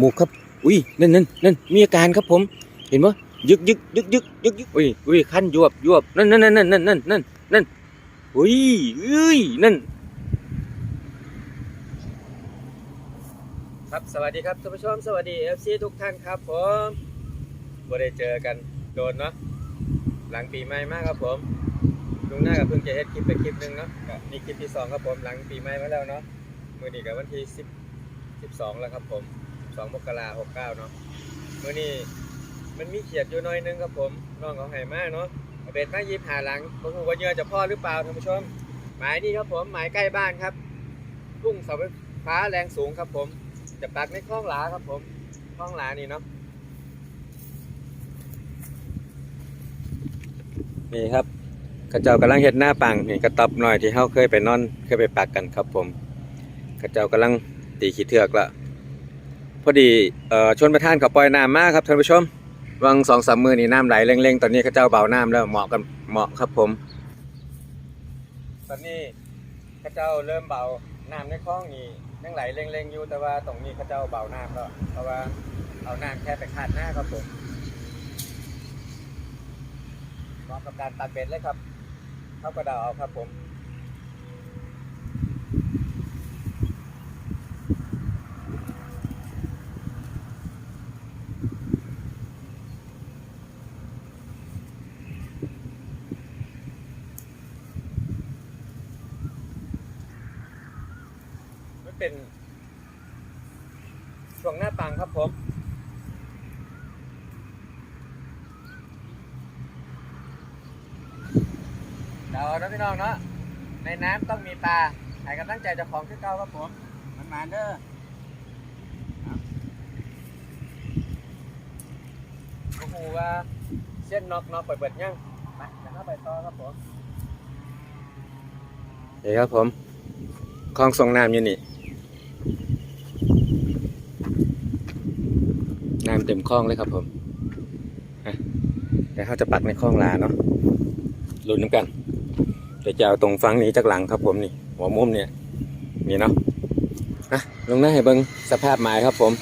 หมูครับ อุ้ยนั่นนั่นนั่นมีอาการครับผม เห็นปะยึกยึกยึกยึกยึกยึกอุ้ยอุ้ยขั้นยวบยวบนั่นนั่นนั่นนั่นนั่นนั่นนั่นอุ้ยอุ้ยนั่น ครับสวัสดีครับท่านผู้ชมสวัสดีเอฟซีทุกท่านครับผมวันได้เจอกันโดนเนาะหลังปีใหม่มากครับผมลุงหน้ากับเพิ่งจะเฮ็ดคลิปไปคลิปหนึ่งเนาะมีคลิปที่สองครับผมหลังปีใหม่มาแล้วเนาะมือนี้กับวันที่สิบสิบสองแล้วครับผม 2 มกราคม69เนาะเมื้อนี้มันมีเขียดอยู่หน้อยนึงครับผมน้องเขาให้มากเนาะเอาเบ็ดมายิบหาหลังบ่ฮู้ว่าเหยื่อจะพ่อหรือเปล่าท่านผู้ชม หมายนี่ครับผมหมายใกล้บ้านครับทุ่งเสาไฟฟ้าแรงสูงครับผม จะปักในคลองหลาครับผมคลองหลานี่เนาะนี่ครับกระเจ้ากำลังเห็ดหน้าปังนี่กระตอบหน่อยที่เขาเคยไปนอนเคยไปปักกันครับผมกระเจ้ากำลังตีขี้เถือกละ พอดีเอ่อชนประทานเขาปล่อยน้ำมากครับท่านผู้ชมวังสองสามมือนี่น้ำไหลเร่งๆ ตอนนี้กระเจ้าเบาน้ำแล้วเหมาะกันเหมาะครับผม ตอนนี้กระเจ้าเริ่มเบาน้ำในคลองนี่ยังไหลเร่งๆอยู่แต่ว่าตรงนี้กระเจ้าเบาน้ำแล้วเพราะว่าเอาน้ำแค่ไปคาดหน้าครับผมเหมาะกับการตัดเบ็ดเลยครับเข้ากระดาเอาครับผมมันเป็นช่วงหน้าปังครับผม เดี๋ยวี่น้องเนาะในน้ำต้องมีปลาใครกำลังใจเจะของขึ้นเก้าครับผมมันมาเด้อครับโอ้โหว่าเส้นนอกนอกเปิดเปิดยังไปเดี๋ยวเข้าไปต่อครับผมเฮ้ครับผมคลองส่งน้ำอยู่นี่น้ำเต็มคลองเลยครับผมอ่เดี๋ยวเขาจะปักในคลองลาเนาะลุ้นน้ำกัน เดี๋ยวจะเอาตรงฟังนี้จากหลังครับผมนี่หัวมุมเนี่ยนี่เนาะอะลงหน้าให้เบิ้งสภาพหมายครับผม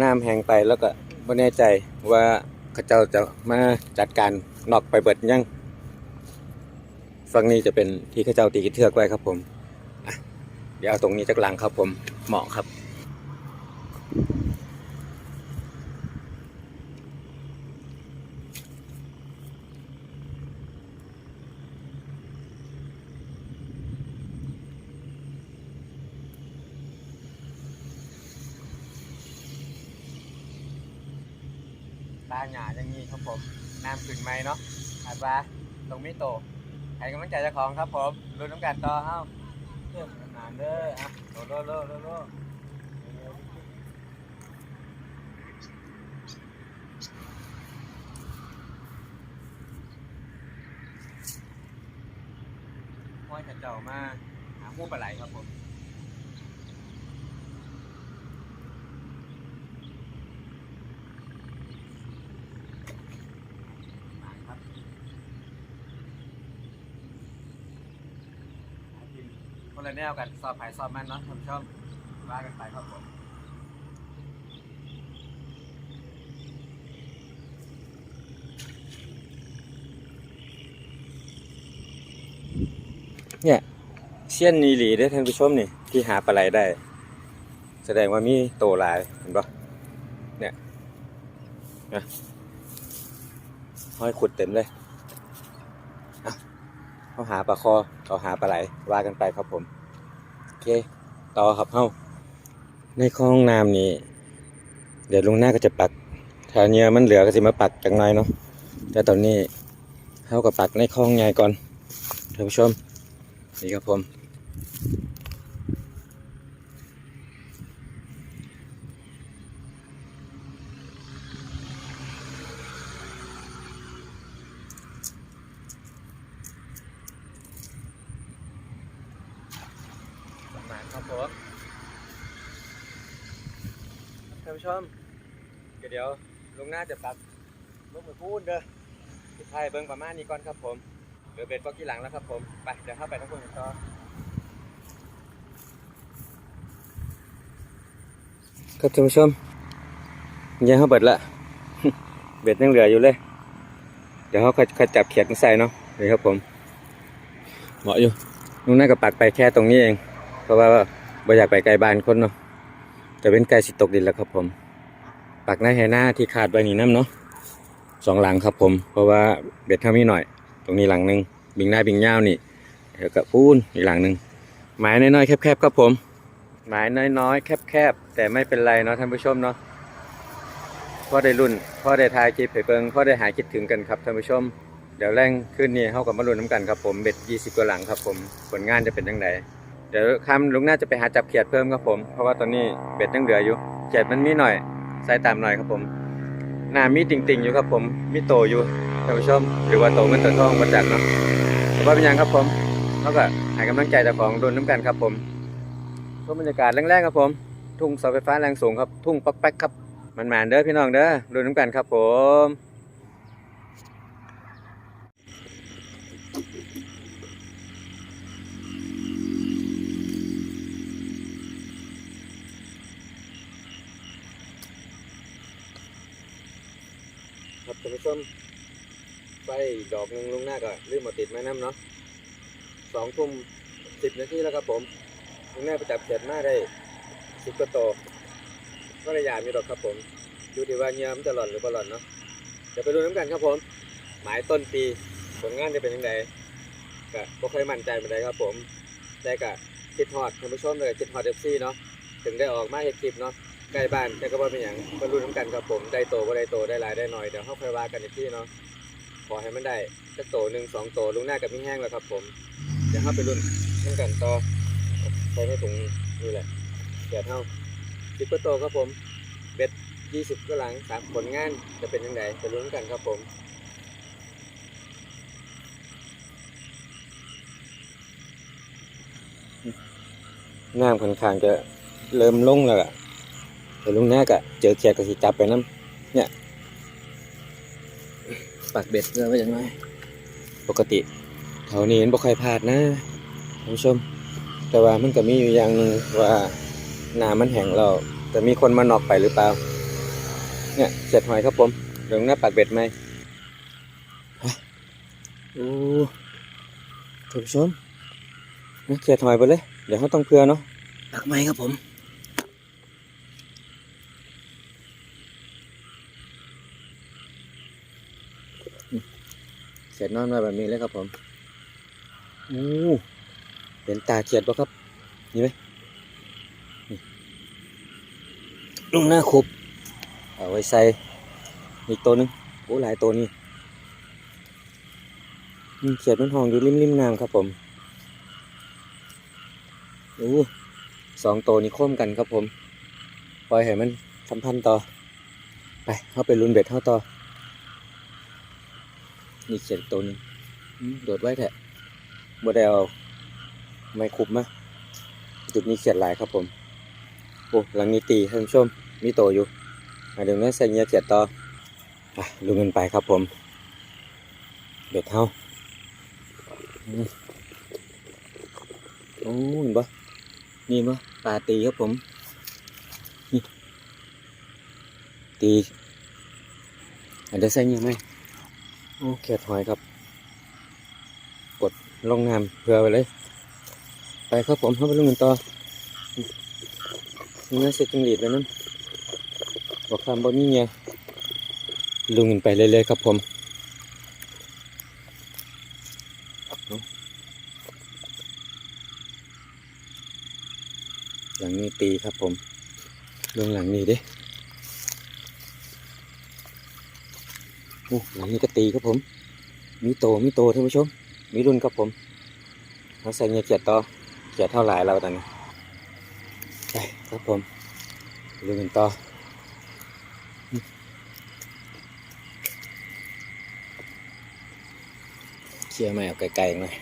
น้ำแห้งไปแล้วก็ไม่แน่ใจว่าเขาเจ้าจะมาจัดการนอกไปเบิดยังฝั่งนี้จะเป็นที่เขาเจ้าตีกิเทือกไว้ครับผม เดี๋ยวเอาตรงนี้จากหลังครับผมเหมาะครับ หยาอย่างนี้ครับผมน้ำขึ้นไหมเนาะอาบ้าตรงมิโตะใครกำลังใจเจ้าของครับผมรุ้นน้ำกันต่อเฮ้าเพื่อนนานเด้ออะโลโลโลโลโลห้อยขัดเจ้ามาหาผู้ปลาไหลครับผม ครับ คนละแนวกันสอบไผ่สอบมันเนาะท่านผู้ชมว่ากันไปครับผมเนี่ยเสี้ยนนีหลีได้ท่านผู้ชมนี่ที่หาปลาไหลได้ แสดงว่ามีโตหลายเห็นปะเนี่ยนะห้อยขุดเต็มเลย เขาหาปลาคอเขาหาปลาไหลว่ากันไปครับผมโอเค ต่อครับเฮ้าในคลองน้ำนี่เดี๋ยวลุงหน้าก็จะปักถ้าเนี้อมันเหลือก็จะมาปักจังหน่อยเนาะแต่ตอนนี้เฮาก็ปักในคลองใหญ่ก่อนท่านผู้ชมนี่ครับผม ประมาณครับผมท่านผู้ชมเดี๋ยวเดี๋ยวลุงน่า จะตัดลูกมือพูดเด้อที่ไทยเบิ้งประมาณนี้ก่อนครับผมเดี๋ยวเบ็ดก็กี่หลังแล้วครับผมไปเดี๋ยวเข้าไปทั้งคนกันต่อครับท่านผู้ชมยังเขาเบิดละ เบ็ดยังเหลืออยู่เลย เดี๋ยวเขาค่อยค่อยจับเขียดมาใส่เนาะนี่ครับผมเหมาะอยู่นุ่งน่ากับปักไปแค่ตรงนี้เอง เพราะว่าบ่อยากไปไกลบ้านคนเนาะจะเป็นไกลสิตกดินแล้วครับผม ปักหน้าแหน้าที่ขาดไว้นี่น้ำเนาะสองหลังครับผม เพราะว่าเบ็ดเท่ามีหน่อย ตรงนี้หลังหนึ่งบิงหน้าบิงยาวนี่เดี๋ยวกับปูนอีกหลังหนึ่งไม้น้อยๆแคบๆครับผมหมายน้อยๆแคบๆแต่ไม่เป็นไรเนาะท่านผู้ชมเนาะพ่อได้รุ่นพ่อได้ทายคลิปให้เปิงพ่อได้หายคิดถึงกันครับท่านผู้ชม เดี๋ยวแรงขึ้นนี่เข้ากับมารุ่นน้ำกันครับผมเบ็ด20กว่าหลังครับผมผลงานจะเป็นยังไงเดี๋ยวคำลุงน่าจะไปหาจับเขียดเพิ่มครับผม เพราะว่าตอนนี้เบ็ดยังเหลืออยู่เขียดมันมีหน่อย สายตามหน่อยครับผมหน้ามีติ่งๆอยู่ครับผมมีโตอยู่ท่านผู้ชมหรือว่าโตเงินโตทองมาจากเนาะแต่ว่าเป็นยังครับผมเขาก็หายกำลังใจจากของโดนน้ำกันครับผมชมบรรยากาศแรงๆครับผม ทุ่งเสาไฟฟ้าแรงสูงครับ ทุ่งปักแป๊กครับมันแมนๆเด้อพี่น้องเด้อโดนน้ำกันครับผม ครับท่านผู้ชมไฟดอกหนึ่งลุงหน้าก็ลืมมาติดแม่น้ำเนาะสองทุ่มสิบนาทีแล้วครับผมคุณแม่ไปจับเขียดมาได้สิบกว่าโตวก็ระยามอยู่หรอกครับผมดูดีว่าเงี้ยมันจะหล่อนหรือบ่หล่อนเนาะเดี๋ยวไปดูน้ำกันครับผม หมายต้นปีผลงานจะเป็นยังไงก็บ่ค่อยมั่นใจเป็นไรครับผมแต่ก็คิดฮอดท่านผู้ชมเลยคิดฮอดเอฟซีเนาะถึงได้ออกมาเฮ็ดคลิปเนาะ ใกล้บ้านแต่ก็บ่าเป็นหยังมารู้น้ำกันครับผมได้โตบ่ได้โตได้หลายได้น้อยเดี๋ยวเขาค่อยว่ากันอีกทีเนาะขอให้มันได้สักโตหนึ่งสองโตลุงหน้ากับพี่แห้งแล้วครับ ผมเดี๋ยวเขาไปรุ่นน้ำกันต่อใช้ในถุงนี่แหละเดี๋ยวเท่าสิบกว่าโตครับผมเบ็ดยี่สิบก็หลังสามผลงานจะเป็นยังไงไปลุ้นกันครับผมน้ำค่อนข้างจะเริ่มลงแล้วอะ แต่ลุงแน่กะเจอเขียดก็สิจับไปน้ำเนี่ยปักเบ็ดเพื่อไว้ยังไงปกติแถวนี้มันบ่ค่อยพลาดนะท่านผู้ชม แต่ว่ามันก็มีอยู่อย่างหนึ่งว่าน้ำมันแห้งแล้วจะมีคนมานอกไปหรือเปล่า เนี่ยเสร็จหอยครับผมเดี๋ยวหน้าปากเบ็ดไหมฮะโอ้ท่านผู้ชมเนี่ยเสร็จหอยไปเลย เดี๋ยวเขาต้องเพื่อเนาะปักไหมครับผมเสร็จ นอนมาแบบนี้เลยครับผมโอ้เป็นตาเขียดปะครับนี่ไหมลุงหน้าครบเอาไว้ใส่อีกตัวหนึงโอ้หลายตัวนี่เขียดมันห้องอยู่ริมริมน้ำครับผมโอ้สองตัวนี้ค้มกันครับผม ปล่อยให้มันสัมพันธ์ต่อ ไปเข้าไปรุนเบ็ดเข้าต่อ นี่เขียดอีกตัวหนึงอืมโดดไว้แทะบ่ได้เอาไม่คุบมะจุดนี้เขียดหลายครับผมโอ้หลังนี้ตีท่านผู้ชมมีโตอยู่มาเดี๋ยวนี้ใส่เงียเขียดต่อไปลุงเงินไปครับผมเบ็ดเท่าอืมโอ้เห็นปะนี่ปะปลาตีครับผมนี่ตีอันเดี๋ยวใส่เงียไหม โอ้เขียดหอยครับ กดลงน้ำเพื่อไปเลย ไปครับผมเข้าไปลงกันต่อนี่นาเสียจังหลีดแล้วนั่นบอกคำบ่มีเนี่ยลุงกันไปเรื่อยๆครับผมอาหลังนี้ตีครับผมลงหลังนี้เด้โอ้ หลังนี้ก็ตีครับผม มีโตมีโตท่านผู้ชม มีรุ่นครับผมเราใส่เงี้ยเกียดต่อเกียดเท่าไหร่เราตอนนี้ไปครับผมลุยกันต่อเคลียร์ไม่เอาไกลๆหน่อย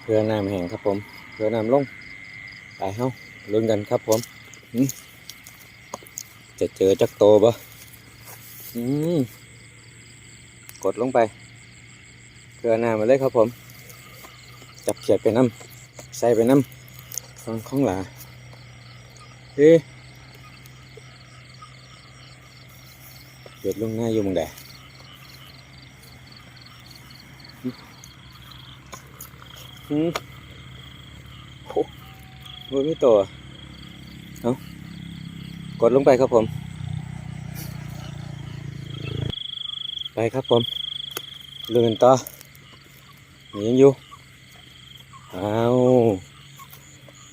เพื่อน้ำแห้งครับผมเพื่อน้ำลงไปเฮ้าลุ้นกันครับผมอืมจะเจอจักโตบ่อืม กดลงไปเกลือหน้ามาเลยครับผม จับเขียดไปน้ำใส่ไปน้ำของของหลาเอ๊เขียดลงหน้าอยู่มึงแดดอืมโอ้ยไม่ตัวเอากดลงไปครับผม ไปครับผมลุยกันต่อหนียังอยู่เอา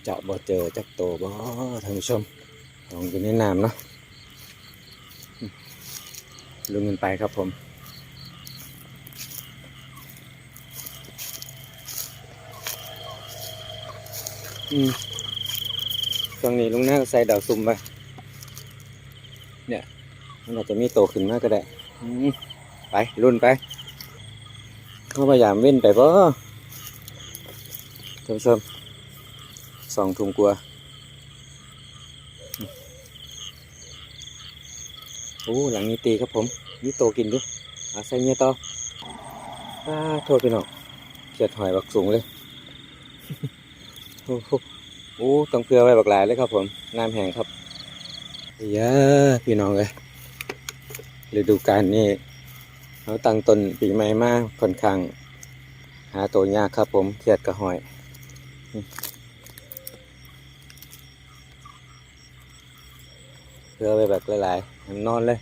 จะบ่เจอจักโตบ่ท่านผู้ชมลองอยู่ในน้ำเนาะอืมลุยกันไปครับผมอืมช่วงนี้ลุงน้าก็ใส่ดาวซุ่มไปเนี่ยมันอาจจะมีโตขึ้นมากก็ได้อืม ไปรุ่นไปเขาพยายามเว้นไปบ่ท่านผู้ชมสองถุงกลัวโอ้หลังนี้ตีครับผมนี่โตกินดูอาใส่เงี้ยต่ออ้าโทษพี่น้องเขียดหอยบักสูงเลยโอ้โหโอ้ต้องเพื่อไว้บักหลายเลยครับผมน้ำแห้งครับเยอะพี่น้องเลยฤดูกาลนี้ เราตั้งต้นปีใหม่มาค่อนข้าง หาตัวยากครับผมเขียดกระหอยเพื่อไปแบบหลายๆมันนอนเลย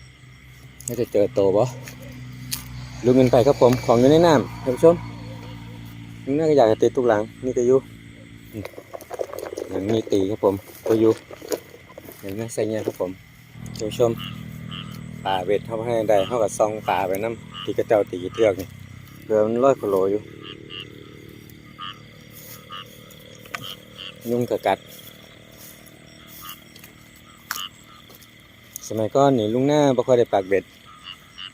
ไม่จะเจอโตบ่ลุกเงินไปครับผมของอยู่ในน้ำท่านผู้ชมลุงน่าก็อยากจะติดทุกหลังนี่ก็อยู่อืมหลังนี้ตีครับผมก็อยู่เห็นไหมใส่เงี้ยครับผมท่านผู้ชมป่าเวทเขาให้ได้เขากับซองป่าไปน้ำ ที่กระเจ้าตีเทือกนี่เรือมันร้อยกิโลอยู่ ยุ่งกะกัด สมัยก่อนนี่ลุงหน้าบ่ค่อยได้ปากเบ็ด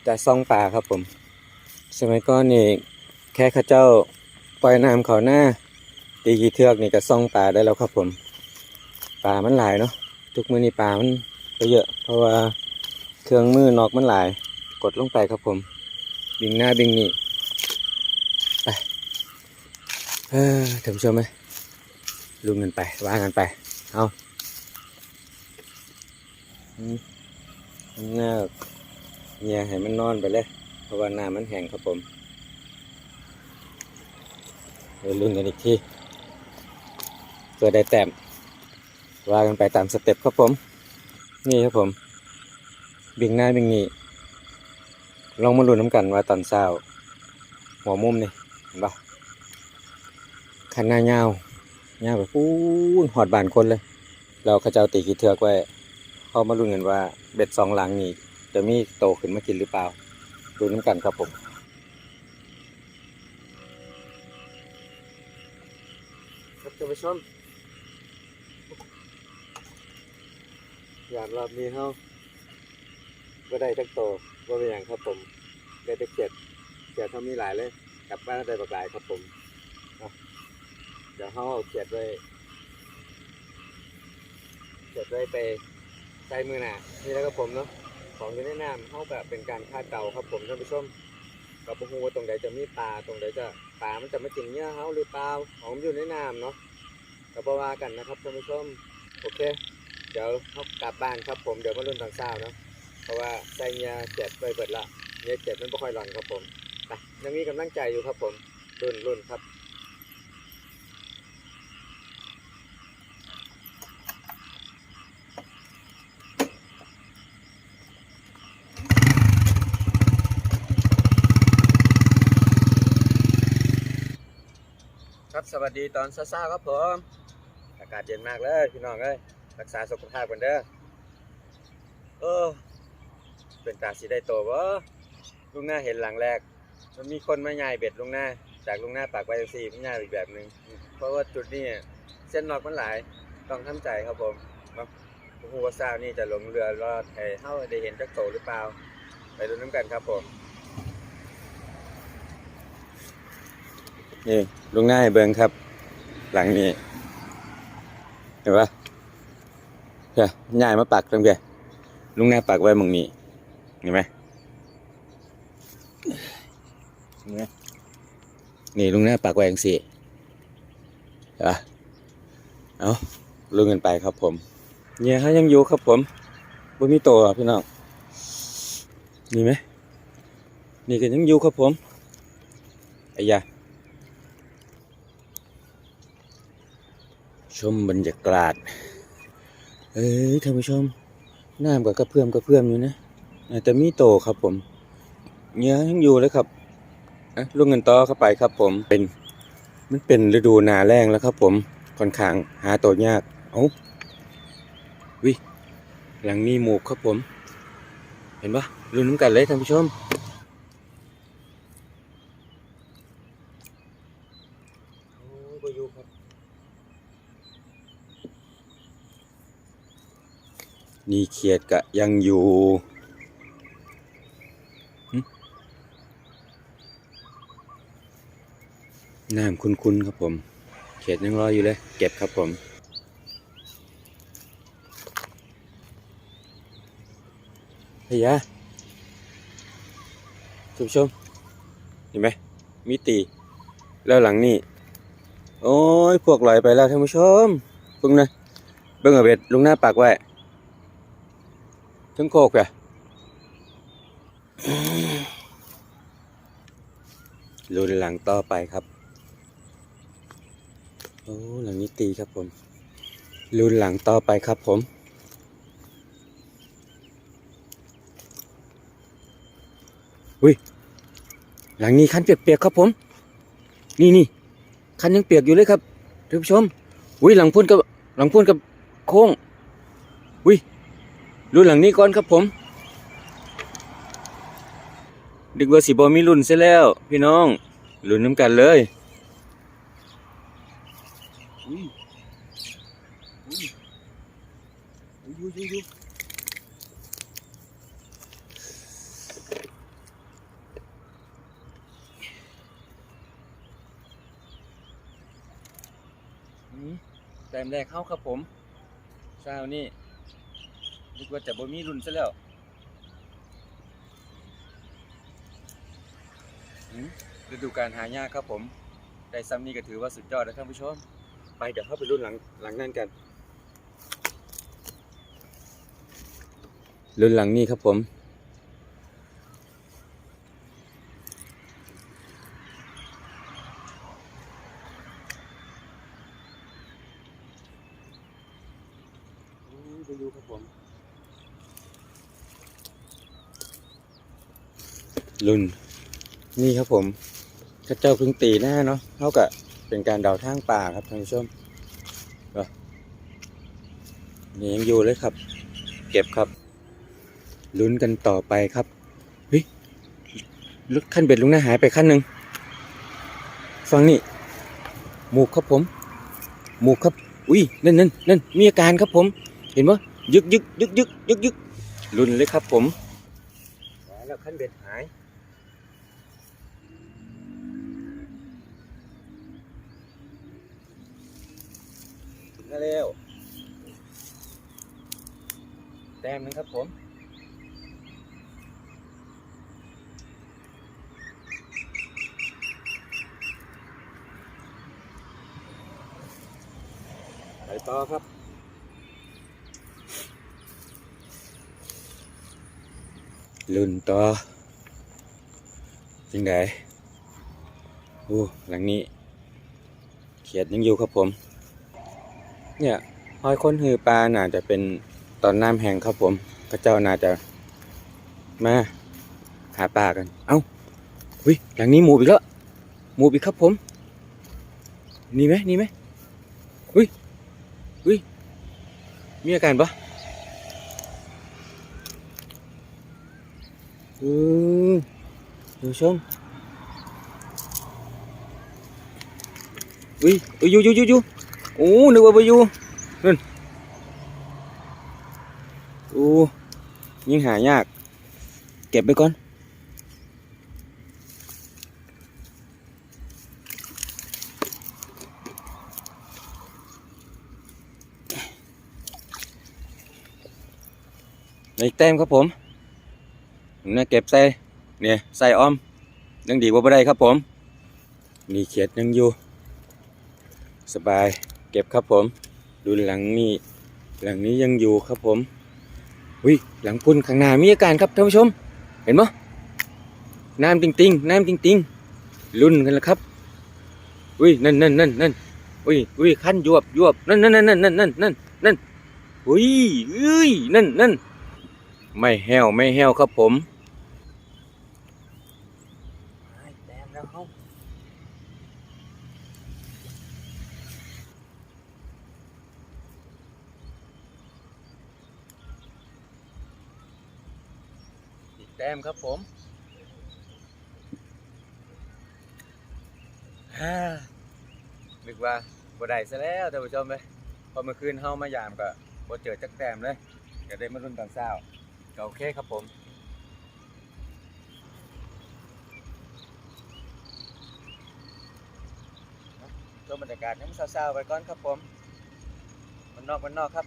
แต่ซองป่าครับผม สมัยก่อนนี่แค่ข้าเจ้าปล่อยน้ำเขาหน้าตีกี่เทือกนี่ก็ซองป่าได้แล้วครับผมป่ามันหลายเนาะทุกมื้อนี้ป่ามันเยอะ เพราะว่าเครื่องมือนอกมันหลาย กดลงไปครับผม บิงหน้าบิงนี่ไปเออท่านผู้ชมไหมลุงกันไปวางกันไป เอาอืมเงาเงียให้มันนอนไปเลย เพราะว่าหน้ำมันแห้งครับผมเดี๋ยวลุ้นกันอีกทีเพื่อได้แต้มว่ากันไปตามสเต็ปครับผม นี่ครับผม บิงหน้าบิงนี่ ลองมาลุ้นน้ำกันว่าตอนเช้าหัวมุมนี่เห็นปะคันหน้าเงาเงาแบบปูนหอดบานคนเลย เราขาเจ้าตีกี่เทือกไว้เขามาลุ้นกันว่าเบ็ดสองหลังนี่จะมีโตขึ้นมากินหรือเปล่าดูน้ำกันครับผมครับท่านผู้ชมอยากรอบนี้เขาก็ได้ทั้งโต ก็เป็นอย่างครับผมได้แตะเกียดเกียดเขามีหลายเลยกลับบ้านได้บักหลายครับผมเดี๋ยวเขาเอาเกียดไว้เกียดไว้ไปใส่มือหนานี่แล้วก็ผมเนาะของอยู่ในน้ำเขาแบบเป็นการคาดเก่าครับผมท่านผู้ชมกับพูว่าตรงใดจะมีปลาตรงใดจะปลามันจะไมากินเนื้อเขาหรือเปล่าของอยู่ในน้ำเนาะก็บว่ากันนะครับท่านผู้ชมโอเค เดี๋ยวเขากลับบ้านครับผมเดี๋ยวมาลุ้นตอนเช้าเนาะ เพราะว่าใส่เงียเจ็ดไปเบิดละเงียเจ็ดมันไม่ค่อยร้อนครับผมไปยังมีกำลังใจอยู่ครับผมรุ่นรุ่นครับครับสวัสดีตอนเช้าๆครับผม อากาศเย็นมากเลยพี่น้องเอ้ยรักษาสุขภาพกันเด้อเออ เป็นตาสีได้โตวะลุงหน้าเห็นหลังแรก มันมีคนมาย่ายเบ็ดลุงหน้า จากลุงหน้าปากไปสี่มันย่ายอีกแบบหนึ่งเพราะว่าจุดนี้เส้นนอกมันหลายต้องทำใจครับผมเนาะผู้ว่าทราบนี่จะลงเรือรอดให้เฮาได้เห็นจักโตหรือเปล่า ไปดูน้ำกันครับผมนี่ลุงหน้าเบิงครับ หลังนี้ เห็นปะเฮ้ยง่ายมาปักตรงเดียลุงหน้าปักไว้มองนี้ เห็นไหมเห็นไหมนี่ลุงหน้าปักไว้อย่างสี่เห็นปะเอาลุงกันไปครับผมเนี่ยเขายังอยู่ครับผมบ่มีโตวอะพี่น้องนี่ไหมนี่ก็ยังอยู่ครับผมไอ้ยาชมบรรยากาศเอ้ยท่านผู้ชมน้ำกับกระเพื่อมกระเพื่อมอยู่นะ น่าจะมีโตครับผมเนื้อยังอยู่เลยครับอะลงเงินต่อเข้าไปครับผมเป็นมันเป็นฤดูหนาแรงแล้วครับผมค่อนข้างหาตัวยากเอ้าวิหลังมีหมูกครับผม เห็นปะรุนน้ำกันเลยท่านผู้ชมโอ้ยบอยู่ครับนี่เขียดกะยังอยู่ น้ำคุ้นๆครับผม เขียดยังรออยู่เลย เก็บครับผมเฮียท่านผู้ชม เห็นไหมมิติ แล้วหลังนี่ โอ้ย พวกลอยไปแล้วท่านผู้ชมเบิ่งนะเบิ่งเอาเบ็ดลุงหน้าปากไว้ทั้งโคกอะลุนหลังต่อไปครับ โอ้หลังนี้ตีครับผมลุนหลังต่อไปครับผมหลังนี้คันเปียกๆครับผม นี่นี่คันยังเปียกอยู่เลยครับท่านผู้ชม อุ้ยหลังพุ่นกับหลังพุ่นกับโค้ง อุ้ยรุ่นหลังนี้ก่อนครับผม ดึกว่าสีบอมีรุ่นเสียแล้ว พี่น้องรุ่นน้ำกันเลย อุ้ยอุ้ยอุ้ยอุ้ยอุ้ยอืมแต้มแรกเข้าครับผมเช้านี่นึกว่าจะบ่มีรุ่นซะแล้วอืมฤดูการหายากครับผม ได้ซ้ำนี่ก็ถือว่าสุดยอดแล้วท่านผู้ชม ไปเดี๋ยวเข้าไปรุ่นหลังหลังนั่นกัน รุ่นหลังนี่ครับผม ไปดูครับผม รุ่น นี่ครับผม ข้าเจ้าเพึ่งตีหน้าเนาะเท่ากับ เป็นการเดาทางป่าครับท่านผู้ชมนี่ยังอยู่เลยครับ เก็บครับ ลุ้นกันต่อไปครับเฮ้ยรถขั้นเบ็ดลุงหน้าหายไปขั้นหนึ่งฟังนี่หมูกครับผม หมูกครับ อุ้ยนั่นนั่นนั่นมีอาการครับผม เห็นปะยึกยึกยึกยึกยึกยึกรุนเลยครับผมแล้วขั้นเบ็ดหาย มาเร็ว แต้มนึงครับผมไปต่อครับลุ่นต่อจังไดโอ้หลังนี้ เขียดยังอยู่ครับผม เนี่ยหอยค้นหือปลาน่าจะเป็นตอนน้ำแห้งครับผมพระเจ้าน่าจะมาหาปลากัน เอ้าวิหลังนี้หมูอีกแล้วหมูอีกครับผมนี่ไหมนี่ไหมอุ้ยอุ้ยมีอาการปะอืมดูชมอุ้ยอุ้ยอยู่อยู่อยู่อยู่ โอ้นึกว่าไปอยู่นั่นโอ้ยิ่งหายาก เก็บไปก่อนในแต้มครับผมเนี่ยเก็บใส่เนี่ยใส่อ้อมยังดีกว่าบ่ได้ครับผมนี่เขียดยังอยู่ สบาย เก็บครับผม ดูหลังนี้ หลังนี้ยังอยู่ครับผมวิหลังพุ่นข้างหน้ามีอาการครับท่านผู้ชม เห็นไหมน้ำติงติงน้ำติงติงๆรุ่นกันแล้วครับวินั่นนั่นนั่นนั่นวิวิขั้นยวบยวบนั่นนั่นนั่นนั่นนั่นนั่นนั่นวิเอ้ยนั่นนั่นไม่แห้วไม่แห้วครับผม ต้มครับผมฮ่านึกว่าบ่ได้ซะแล้วท่านผู้ชมเลยพอเมื่อคืนเฮามายามก็บ่เจอจักแต้มเลยก็ได้มารุ่นตอนเช้าก็โอเคครับผมชมบรรยากาศให้มันเศร้าๆไปก่อนครับผม มันนอกมันนอกครับ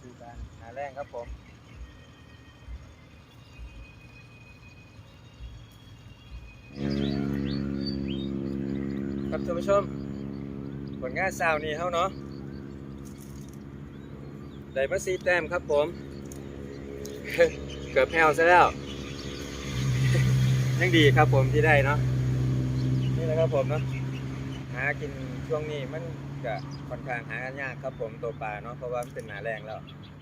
คือการหาแรงครับผม ท่านผู้ชมผลงานสาวนี้เฮาเนาะได้มาสีแต้มครับผม เกือบแพ้วซะแล้ว ยังดีครับผมที่ได้เนาะนี่แหละครับผมเนาะหากินช่วงนี้มันก็ค่อนข้างหาคันยากครับผมตัวปลาเนาะเพราะว่ามันเป็นหนาแรงแล้ว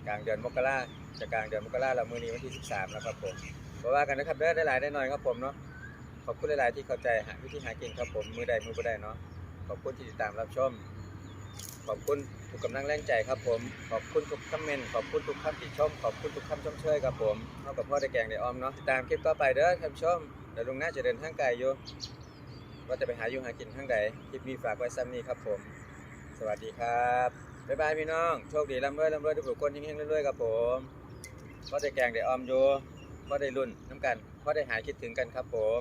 กลางเดือนมกราจะกลางเดือนมกราแล้วมื้อนี้วันที่ 13 แล้วครับผมเพราะว่ากันนะครับได้หลายได้น้อยครับผมเนาะ ขอบคุณหลาย ๆ ที่เข้าใจหาวิธีหากินครับผม มือใดมือบ่ได้เนาะ ขอบคุณที่ติดตามรับชม ขอบคุณทุกกำลังแรงใจครับผม ขอบคุณทุกคอมเมนต์ ขอบคุณทุกคำติชม ขอบคุณทุกคำชมเชยครับผมเท่ากับพ่อได้แกงได้ออมเนาะ ติดตามคลิปต่อไปเด้อท่านผู้ชมเดี๋ยวลุงน่าจะเดินทางไกลอยู่ว่าจะไปหาอยู่หากินทางใดคลิปนี้ฝากไว้ซ้ำนี้ครับผม สวัสดีครับ บ๊ายบายพี่น้อง โชคดีร่ำรวยร่ำรวยทุกคนยิ่งๆเรื่อยๆครับผมพ่อได้แกงได้ออมอยู่พ่อได้รุ่นน้ำกันพ่อได้หายคิดถึงกันครับผม